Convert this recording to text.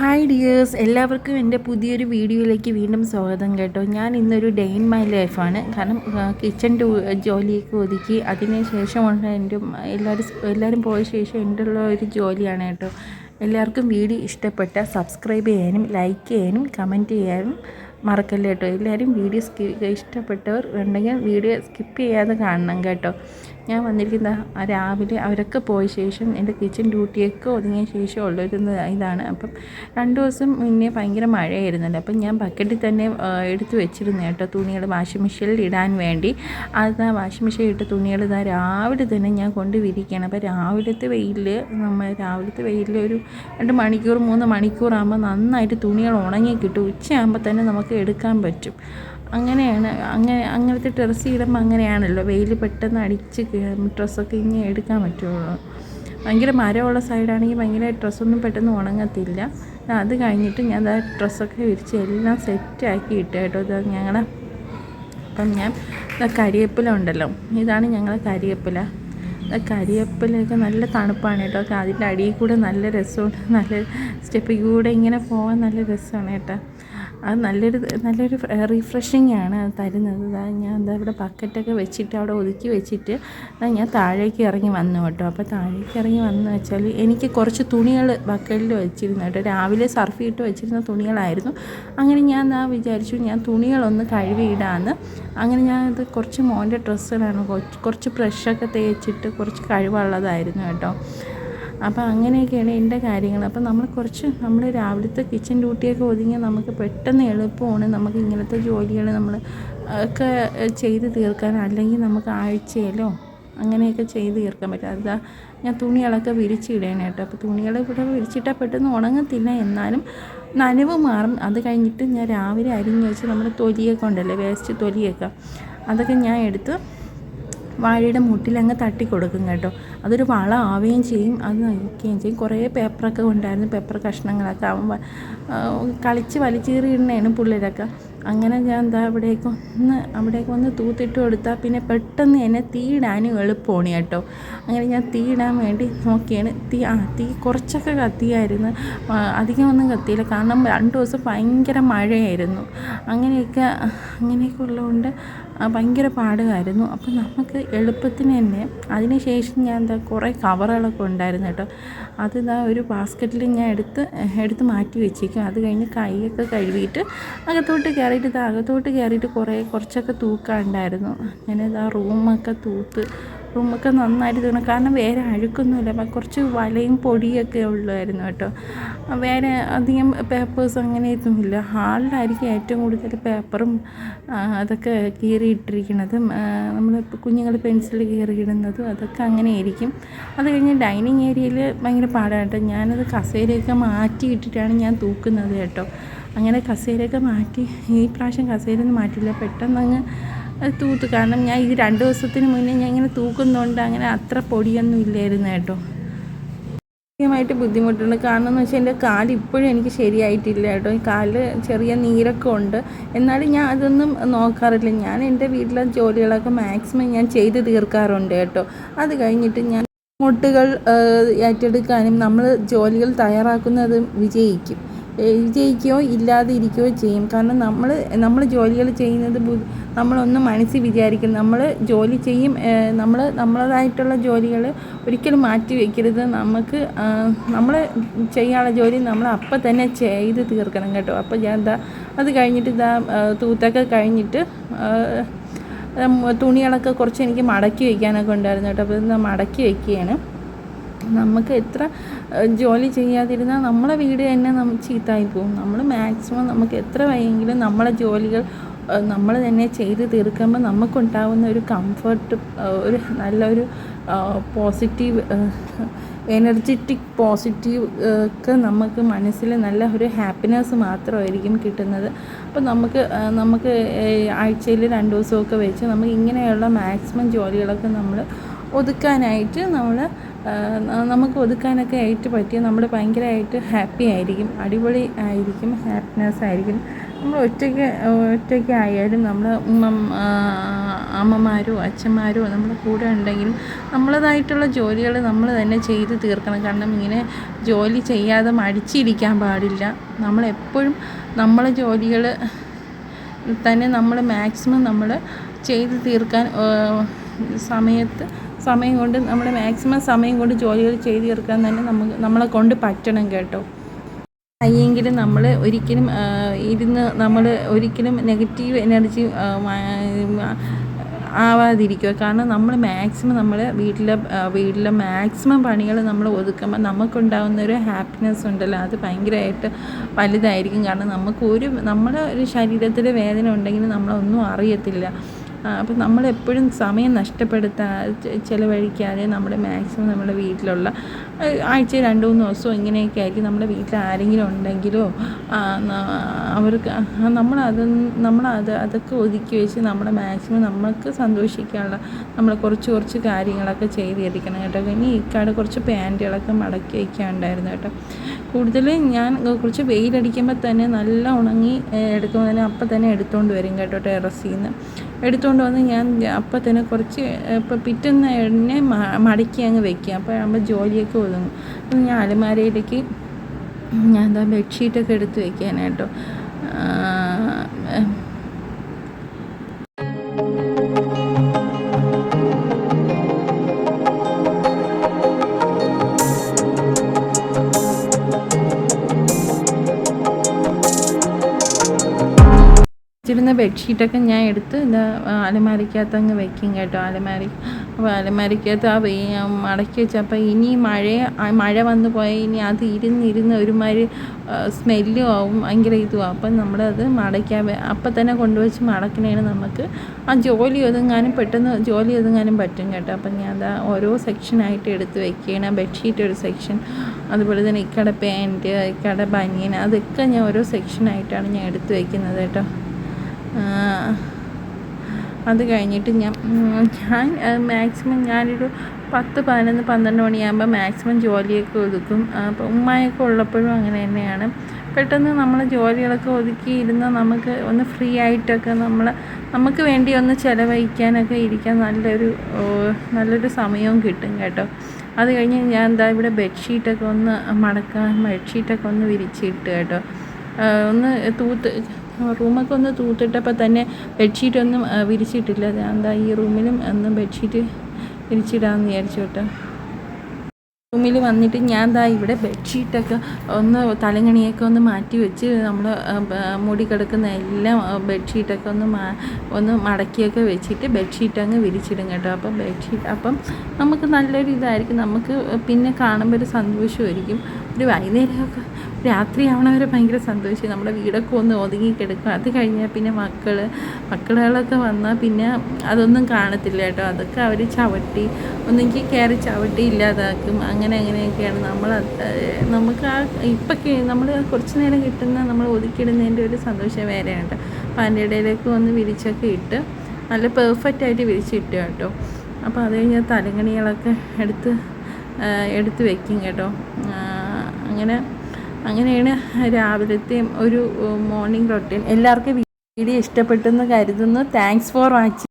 Hi dears എല്ലാവർക്കും എന്റെ പുതിയൊരു വീഡിയോയിലേക്ക് വീണ്ടും സ്വാഗതം കേട്ടോ. ഞാൻ ഇന്നൊരു ഡേ ഇൻ മൈ ലൈഫാണ് കാരണം കിച്ചൺ ജോലിയൊക്കെ ഒതുക്കി അതിന് ശേഷമുള്ള എന്റെ എല്ലാവരും എല്ലാവരും പോയ ശേഷം എന്റെ ഉള്ള ഒരു ജോലിയാണ് കേട്ടോ. എല്ലാവർക്കും വീഡിയോ ഇഷ്ടപ്പെട്ട സബ്സ്ക്രൈബ് ചെയ്യാനും ലൈക്ക് ചെയ്യാനും കമന്റ് ചെയ്യാനും മറക്കല്ല കേട്ടോ. എല്ലാവരും വീഡിയോ സ്കി ഇഷ്ടപ്പെട്ടവർ ഉണ്ടെങ്കിൽ വീഡിയോ സ്കിപ്പ് ചെയ്യാതെ കാണണം കേട്ടോ. ഞാൻ വന്നിരിക്കുന്ന രാവിലെ അവരൊക്കെ പോയ ശേഷം എന്റെ കിച്ചൺ ഡ്യൂട്ടിയൊക്കെ ഒതുങ്ങിയ ശേഷം ഉള്ളൊരു ഇതാണ്. അപ്പം രണ്ട് ദിവസം മുന്നേ ഭയങ്കര മഴയായിരുന്നല്ലോ. അപ്പം ഞാൻ ബക്കറ്റിൽ തന്നെ എടുത്തു വെച്ചിരുന്നു കേട്ടോ തുണികൾ വാഷിംഗ് മെഷീനിൽ ഇടാൻ വേണ്ടി. അത് ആ വാഷിംഗ് മെഷീൻ ഇട്ട തുണികൾ ഇതാ രാവിലെ തന്നെ ഞാൻ കൊണ്ട് വിരിക്കുകയാണ്. അപ്പോൾ രാവിലത്തെ വെയിലിൽ നമ്മൾ രാവിലത്തെ വെയിലിൽ ഒരു രണ്ട് മണിക്കൂർ മൂന്ന് മണിക്കൂറാകുമ്പോൾ നന്നായിട്ട് തുണികൾ ഉണങ്ങി കിട്ടും ഉച്ചയാകുമ്പോൾ തന്നെ നമുക്ക് എടുക്കാൻ പറ്റും. അങ്ങനെയാണ്. അങ്ങനെ അങ്ങനത്തെ ഡ്രസ്സ് ഇടുമ്പോൾ അങ്ങനെയാണല്ലോ. വെയിൽ പെട്ടെന്ന് അടിച്ച് ഡ്രസ്സൊക്കെ ഇങ്ങനെ എടുക്കാൻ പറ്റുള്ളൂ. ഭയങ്കര മരമുള്ള സൈഡാണെങ്കിൽ ഭയങ്കര ഡ്രസ്സൊന്നും പെട്ടെന്ന് ഉണങ്ങത്തില്ല. അത് കഴിഞ്ഞിട്ട് ഞാൻ ആ ഡ്രസ്സൊക്കെ വിരിച്ച് എല്ലാം സെറ്റാക്കി ഇട്ട് കേട്ടോ. ഇത് ഞങ്ങളുടെ അപ്പം ഞാൻ കരിയേപ്പില ഉണ്ടല്ലോ ഇതാണ് ഞങ്ങളുടെ കരിയേപ്പില. കരിയേപ്പിലൊക്കെ നല്ല തണുപ്പാണ് കേട്ടോ. അതിന്റെ അടിയിൽ കൂടെ നല്ല രസമുണ്ട്. നല്ല സ്റ്റെപ്പിൽ കൂടെ ഇങ്ങനെ പോകാൻ നല്ല രസമാണ് കേട്ടോ. അത് നല്ലൊരു നല്ലൊരു റീഫ്രഷിങ് ആണ് അത് തരുന്നത്. ഞാൻ എന്താ ഇവിടെ ബക്കറ്റൊക്കെ വെച്ചിട്ട് അവിടെ ഒതുക്കി വെച്ചിട്ട് ഞാൻ താഴേക്ക് ഇറങ്ങി വന്നു കേട്ടോ. അപ്പോൾ താഴേക്ക് ഇറങ്ങി വന്നു വെച്ചാൽ എനിക്ക് കുറച്ച് തുണികൾ ബക്കറ്റിൽ വെച്ചിരുന്നു കേട്ടോ. രാവിലെ സർഫ് ഇട്ട് വെച്ചിരുന്ന തുണികളായിരുന്നു. അങ്ങനെ ഞാൻ എന്നാ വിചാരിച്ചു ഞാൻ തുണികളൊന്ന് കഴുകിയിടാന്ന്. അങ്ങനെ ഞാൻ ഇത് കുറച്ച് മോന്റെ ഡ്രസ്സുകളാണ് കുറച്ച് ബ്രഷൊക്കെ തേച്ചിട്ട് കുറച്ച് കഴിവുള്ളതായിരുന്നു കേട്ടോ. അപ്പോൾ അങ്ങനെയൊക്കെയാണ് എന്റെ കാര്യങ്ങൾ. അപ്പോൾ നമ്മൾ കുറച്ച് നമ്മൾ രാവിലത്തെ കിച്ചൺ ഡ്യൂട്ടിയൊക്കെ ഒതുങ്ങി നമുക്ക് പെട്ടെന്ന് എളുപ്പമാണ് നമുക്ക് ഇങ്ങനത്തെ ജോലികൾ നമ്മൾ ഒക്കെ ചെയ്ത് തീർക്കാൻ. അല്ലെങ്കിൽ നമുക്ക് ആഴ്ചയിലോ അങ്ങനെയൊക്കെ ചെയ്ത് തീർക്കാൻ പറ്റും. അതാ ഞാൻ തുണികളൊക്കെ വിരിച്ചിടേനെ കേട്ടോ. അപ്പോൾ തുണികൾ ഇവിടെ വിരിച്ചിട്ടാൽ പെട്ടെന്ന് ഉണങ്ങത്തില്ല. എന്നാലും നനവ് മാറും. അത് കഴിഞ്ഞിട്ട് ഞാൻ രാവിലെ അരിഞ്ഞ് വെച്ച് നമ്മുടെ തൊലിയൊക്കെ ഉണ്ടല്ലേ വേസ്റ്റ് തൊലിയൊക്കെ അതൊക്കെ ഞാൻ എടുത്ത് വാഴയുടെ മുട്ടിലങ്ങ് തട്ടി കൊടുക്കും കേട്ടോ. അതൊരു വള ആവുകയും ചെയ്യും അത് നയിക്കുകയും ചെയ്യും. കുറേ പേപ്പറൊക്കെ ഉണ്ടായിരുന്നു പേപ്പർ കഷ്ണങ്ങളൊക്കെ ആവുമ്പോൾ കളിച്ച് വലിച്ചീറിയിടണേണ് പുള്ളിയിലൊക്കെ അങ്ങനെ ഞാൻ എന്താ അവിടേക്ക് ഒന്ന് അവിടേക്ക് ഒന്ന് തൂത്തിട്ട് കൊടുത്താൽ പിന്നെ പെട്ടെന്ന് എന്നെ തീയിടാനും എളുപ്പമാണ് കേട്ടോ. അങ്ങനെ ഞാൻ തീയിടാൻ വേണ്ടി നോക്കിയാണ്. തീ ആ തീ കുറച്ചൊക്കെ കത്തിയായിരുന്നു. അധികമൊന്നും കത്തിയില്ല. കാരണം രണ്ട് ദിവസം ഭയങ്കര മഴയായിരുന്നു. അങ്ങനെയൊക്കെ അങ്ങനെയൊക്കെ ഉള്ളതുകൊണ്ട് ഭയങ്കര പാടുമായിരുന്നു. അപ്പം നമുക്ക് എളുപ്പത്തിന് തന്നെ അതിന് ശേഷം ഞാൻ എന്താ കുറേ കവറുകളൊക്കെ ഉണ്ടായിരുന്നു കേട്ടോ. അത് ഇതാ ഒരു ബാസ്ക്കറ്റിൽ ഞാൻ എടുത്ത് എടുത്ത് മാറ്റി വെച്ചേക്കും. അത് കഴിഞ്ഞ് കൈയൊക്കെ കഴുകിയിട്ട് അകത്തോട്ട് കയറിയിട്ട് ഇത് അകത്തോട്ട് കയറിയിട്ട് കുറേ കുറച്ചൊക്കെ തൂക്കാനുണ്ടായിരുന്നു. അങ്ങനെ ഇതാ റൂമൊക്കെ തൂത്ത് റൂമൊക്കെ നന്നായിട്ട് തീർന്നു കാരണം വേറെ അഴുക്കൊന്നുമില്ല. കുറച്ച് വലയും പൊടിയൊക്കെ ഉള്ളായിരുന്നു കേട്ടോ. വേറെ അധികം പേപ്പേഴ്സ് അങ്ങനെയൊന്നുമില്ല. ഹാളിലായിരിക്കും ഏറ്റവും കൂടുതൽ പേപ്പറും അതൊക്കെ കീറിയിട്ടിരിക്കുന്നതും നമ്മൾ കുഞ്ഞുങ്ങൾ പെൻസിൽ കീറിയിടുന്നതും അതൊക്കെ അങ്ങനെ ആയിരിക്കും അത് കഴിഞ്ഞ് ഡൈനിങ് ഏരിയയിൽ ഭയങ്കര പാടാണ് കേട്ടോ. ഞാനത് കസേരയൊക്കെ മാറ്റി ഇട്ടിട്ടാണ് ഞാൻ തൂക്കുന്നത് കേട്ടോ. അങ്ങനെ കസേരയൊക്കെ മാറ്റി ഈ പ്രാവശ്യം കസേരയൊന്നും മാറ്റില്ല പെട്ടെന്ന് അങ്ങ് തൂത്ത്. കാരണം ഞാൻ ഈ രണ്ട് ദിവസത്തിന് മുന്നേ ഞാൻ ഇങ്ങനെ തൂക്കുന്നതുകൊണ്ട് അങ്ങനെ അത്ര പൊടിയൊന്നും ഇല്ലായിരുന്നു കേട്ടോ. ഭയങ്കരമായിട്ട് ബുദ്ധിമുട്ടുണ്ട്. കാരണം എന്ന് വെച്ചാൽ എന്റെ കാൽ ഇപ്പോഴും എനിക്ക് ശരിയായിട്ടില്ല കേട്ടോ. ഈ കാലിൽ ചെറിയ നീരൊക്കെ ഉണ്ട്. എന്നാലും ഞാൻ അതൊന്നും നോക്കാറില്ല. ഞാൻ എന്റെ വീട്ടിലെ ജോലികളൊക്കെ മാക്സിമം ഞാൻ ചെയ്ത് തീർക്കാറുണ്ട് കേട്ടോ. അത് കഴിഞ്ഞിട്ട് ഞാൻ മുട്ടുകൾ ഏറ്റെടുക്കാനും നമ്മൾ ജോലികൾ തയ്യാറാക്കുന്നതും വിജയിക്കും. വിജയിക്കുകയോ ഇല്ലാതെ ഇരിക്കുകയോ ചെയ്യും. കാരണം നമ്മൾ നമ്മൾ ജോലികൾ ചെയ്യുന്നത് നമ്മളൊന്നും മനസ്സിൽ വിചാരിക്കും നമ്മൾ ജോലി ചെയ്യും നമ്മൾ നമ്മളതായിട്ടുള്ള ജോലികൾ ഒരിക്കലും മാറ്റി വയ്ക്കരുത് നമുക്ക് നമ്മൾ ചെയ്യാനുള്ള ജോലി നമ്മൾ അപ്പം തന്നെ ചെയ്ത് തീർക്കണം കേട്ടോ. അപ്പോൾ ഞാൻ എന്താ അത് കഴിഞ്ഞിട്ട് ഇതാ തൂത്തൊക്കെ കഴിഞ്ഞിട്ട് തുണികളൊക്കെ കുറച്ച് എനിക്ക് മടക്കി വയ്ക്കാനൊക്കെ ഉണ്ടായിരുന്നു കേട്ടോ. അപ്പോൾ ഇത് മടക്കി വയ്ക്കുകയാണ് നമുക്ക് എത്ര ജോലി ചെയ്യാതിരുന്നാൽ നമ്മളെ വീട് തന്നെ നമ്മൾ ചീത്തായി പോകും. നമ്മൾ മാക്സിമം നമുക്ക് എത്ര വയ്യെങ്കിലും നമ്മളെ ജോലികൾ നമ്മൾ തന്നെ ചെയ്ത് തീർക്കുമ്പോൾ നമുക്കുണ്ടാവുന്ന ഒരു കംഫർട്ട് ഒരു നല്ലൊരു പോസിറ്റീവ് എനർജറ്റിക് പോസിറ്റീവ് ഒക്കെ നമുക്ക് മനസ്സിൽ നല്ല ഒരു ഹാപ്പിനെസ് മാത്രമായിരിക്കും കിട്ടുന്നത്. അപ്പോൾ നമുക്ക് നമുക്ക് ആഴ്ചയിൽ രണ്ട് ദിവസമൊക്കെ വെച്ച് നമുക്ക് ഇങ്ങനെയുള്ള മാക്സിമം ജോലികളൊക്കെ നമ്മൾ ഒതുക്കാനായിട്ട് നമ്മൾ നമുക്ക് ഒതുക്കാനൊക്കെ ആയിട്ട് പറ്റിയ നമ്മൾ ഭയങ്കരമായിട്ട് ഹാപ്പി ആയിരിക്കും അടിപൊളി ആയിരിക്കും ഹാപ്പിനെസ് ആയിരിക്കും. നമ്മൾ ഒറ്റയ്ക്ക് ഒറ്റയ്ക്ക് ആയാലും നമ്മൾ അമ്മമാരോ അച്ഛന്മാരോ നമ്മുടെ കൂടെ ഉണ്ടെങ്കിലും നമ്മളതായിട്ടുള്ള ജോലികൾ നമ്മൾ തന്നെ ചെയ്ത് തീർക്കണം. കാരണം ഇങ്ങനെ ജോലി ചെയ്യാതെ മടിച്ചിരിക്കാൻ പാടില്ല. നമ്മളെപ്പോഴും നമ്മളെ ജോലികൾ തന്നെ നമ്മൾ മാക്സിമം നമ്മൾ ചെയ്ത് തീർക്കാൻ സമയത്ത് സമയം കൊണ്ട് നമ്മൾ മാക്സിമം സമയം കൊണ്ട് ജോലികൾ ചെയ്ത് തീർക്കാൻ തന്നെ നമുക്ക് നമ്മളെ കൊണ്ട് പറ്റണം കേട്ടോ. അയ്യെങ്കിലും നമ്മൾ ഒരിക്കലും ഇരുന്ന് നമ്മൾ ഒരിക്കലും നെഗറ്റീവ് എനർജി ആവാതിരിക്കുക. കാരണം നമ്മൾ മാക്സിമം നമ്മൾ വീട്ടിലെ വീട്ടിലെ മാക്സിമം പണികൾ നമ്മൾ ഒതുക്കുമ്പോൾ നമുക്കുണ്ടാകുന്ന ഒരു ഹാപ്പിനെസ് ഉണ്ടല്ലോ. അത് ഭയങ്കരമായിട്ട് വലുതായിരിക്കും. കാരണം നമുക്ക് ഒരു നമ്മുടെ ഒരു ശരീരത്തിൽ വേദന ഉണ്ടെങ്കിൽ നമ്മളൊന്നും അറിയത്തില്ല. അപ്പം നമ്മളെപ്പോഴും സമയം നഷ്ടപ്പെടുത്താ ചിലവഴിക്കാതെ നമ്മൾ മാക്സിമം നമ്മുടെ വീട്ടിലുള്ള ആഴ്ച രണ്ട് മൂന്ന് ദിവസവും ഇങ്ങനെയൊക്കെ ആയിരിക്കും നമ്മുടെ വീട്ടിൽ ആരെങ്കിലും ഉണ്ടെങ്കിലോ അവർക്ക് നമ്മളത് നമ്മളത് അതൊക്കെ ഒതുക്കി വെച്ച് നമ്മുടെ മാക്സിമം നമുക്ക് സന്തോഷിക്കാനുള്ള നമ്മൾ കുറച്ച് കുറച്ച് കാര്യങ്ങളൊക്കെ ചെയ്തിരിക്കണം കേട്ടോ. ഇനി ഇക്കാട് കുറച്ച് പാന്റുകളൊക്കെ മടക്കി വയ്ക്കാനുണ്ടായിരുന്നു കേട്ടോ. കൂടുതലും ഞാൻ കുറച്ച് വെയിലടിക്കുമ്പോൾ തന്നെ നല്ല ഉണങ്ങി എടുക്കുമ്പോൾ തന്നെ അപ്പം തന്നെ എടുത്തുകൊണ്ട് വരും കേട്ടോ ടെറസിൽ നിന്ന് എടുത്തുകൊണ്ട് വന്ന് ഞാൻ അപ്പം തന്നെ കുറച്ച് ഇപ്പം പിറ്റുന്ന എണ്ണ മടക്കി അങ്ങ് വെക്കുക അപ്പോൾ ആകുമ്പോൾ ജോലിയൊക്കെ ഒതുങ്ങും. അപ്പം ഞാൻ അലമാരയിലേക്ക് ഞാൻ എന്താ ബെഡ്ഷീറ്റൊക്കെ എടുത്ത് വെക്കാനായിട്ടോ വെച്ചിരുന്ന ബെഡ്ഷീറ്റൊക്കെ ഞാൻ എടുത്ത് എന്താ അലമാരിക്കകത്ത് അങ്ങ് വെക്കും കേട്ടോ. അലമാരി അപ്പോൾ അലമാരിക്കകത്ത് ആ മടക്കി വെച്ചപ്പോൾ ഇനി മഴ മഴ വന്നു പോയാൽ ഇനി അത് ഇരുന്നിരുന്ന് ഒരുമാതിരി സ്മെല്ലും ആവും ഭയങ്കര ഇതും അപ്പം നമ്മളത് മടക്കാൻ അപ്പം തന്നെ കൊണ്ടുവച്ച് മടക്കണേന് നമുക്ക് ആ ജോലി ഒതുങ്ങാനും പെട്ടെന്ന് ജോലി ഒതുങ്ങാനും പറ്റും കേട്ടോ. അപ്പം ഞാൻ അതാ ഓരോ സെക്ഷനായിട്ട് എടുത്ത് വെക്കുകയാണ് ബെഡ്ഷീറ്റ് ഒരു സെക്ഷൻ അതുപോലെ തന്നെ ഇക്കട പാന്റ് ഇക്കട ബനിയൻ അതൊക്കെ ഞാൻ ഓരോ സെക്ഷനായിട്ടാണ് ഞാൻ എടുത്ത് വയ്ക്കുന്നത് കേട്ടോ. അത് കഴിഞ്ഞിട്ട് ഞാൻ ഞാൻ മാക്സിമം ഞാനൊരു പത്ത് പതിനൊന്ന് പന്ത്രണ്ട് മണിയാകുമ്പോൾ മാക്സിമം ജോലിയൊക്കെ ഒതുക്കും. അപ്പോൾ ഉമ്മയൊക്കെ ഉള്ളപ്പോഴും അങ്ങനെ തന്നെയാണ്. പെട്ടെന്ന് നമ്മൾ ജോലികളൊക്കെ ഒതുക്കി ഇരുന്ന് നമുക്ക് ഒന്ന് ഫ്രീ ആയിട്ടൊക്കെ നമ്മൾ നമുക്ക് വേണ്ടി ഒന്ന് ചിലവഴിക്കാനൊക്കെ ഇരിക്കാൻ നല്ലൊരു നല്ലൊരു സമയവും കിട്ടും കേട്ടോ. അത് കഴിഞ്ഞ് ഞാൻ എന്താ ഇവിടെ ബെഡ്ഷീറ്റൊക്കെ ഒന്ന് മടക്കാൻ ബെഡ്ഷീറ്റൊക്കെ ഒന്ന് വിരിച്ചിട്ട് കേട്ടോ. ഒന്ന് തൂത്ത് റൂമൊക്കെ ഒന്ന് തൂത്തിട്ടപ്പോൾ തന്നെ ബെഡ്ഷീറ്റ് ഒന്നും വിരിച്ചിട്ടില്ല. എന്താ ഈ റൂമിലും ഒന്ന് ബെഡ്ഷീറ്റ് വിരിച്ചിടാമെന്ന് വിചാരിച്ചു കേട്ടോ. റൂമിൽ വന്നിട്ട് ഞാൻ ദാ ഇവിടെ ബെഡ്ഷീറ്റൊക്കെ ഒന്ന് തലങ്ങണിയൊക്കെ ഒന്ന് മാറ്റി വെച്ച് നമ്മൾ മൂടി കിടക്കുന്ന എല്ലാം ബെഡ്ഷീറ്റൊക്കെ ഒന്ന് മാ ഒന്ന് മടക്കിയൊക്കെ വെച്ചിട്ട് ബെഡ്ഷീറ്റ് അങ്ങ് വിരിച്ചിടും കേട്ടോ. അപ്പം ബെഡ്ഷീറ്റ് അപ്പം നമുക്ക് നല്ലൊരു ഇതായിരിക്കും നമുക്ക് പിന്നെ കാണുമ്പോൾ ഒരു സന്തോഷമായിരിക്കും. ഒരു വൈകുന്നേരമൊക്കെ രാത്രി ആവണവരെ ഭയങ്കര സന്തോഷം നമ്മുടെ വീടൊക്കെ ഒന്ന് ഒതുങ്ങി കിടക്കും അത് കഴിഞ്ഞാൽ പിന്നെ മക്കൾ മക്കളുകളൊക്കെ വന്നാൽ പിന്നെ അതൊന്നും കാണത്തില്ല കേട്ടോ. അതൊക്കെ അവർ ചവിട്ടി ഒന്നെങ്കിൽ കയറി ചവിട്ടി ഇല്ലാതാക്കും. അങ്ങനെ അങ്ങനെയൊക്കെയാണ് നമ്മൾ നമുക്ക് ആ ഇപ്പൊക്കെ നമ്മൾ കുറച്ച് നേരം കിട്ടുന്ന നമ്മൾ ഒതുക്കിയിടുന്നതിന്റെ ഒരു സന്തോഷം വേറെയുണ്ട് അപ്പോൾ അതിന്റെ ഇടയിലേക്ക് ഒന്ന് വിരിച്ചൊക്കെ ഇട്ട് നല്ല പെർഫെക്റ്റ് ആയിട്ട് വിരിച്ചിട്ട് കേട്ടോ. അപ്പോൾ അത് കഴിഞ്ഞാൽ തലങ്ങണികളൊക്കെ എടുത്ത് എടുത്ത് വെക്കും കേട്ടോ. അങ്ങനെ അങ്ങനെയാണ് രാവിലത്തെയും ഒരു മോർണിംഗ് റൊട്ടീൻ എല്ലാവർക്കും വീഡിയോ ഇഷ്ടപ്പെട്ടെന്ന് കരുതുന്നു. Thanks for watching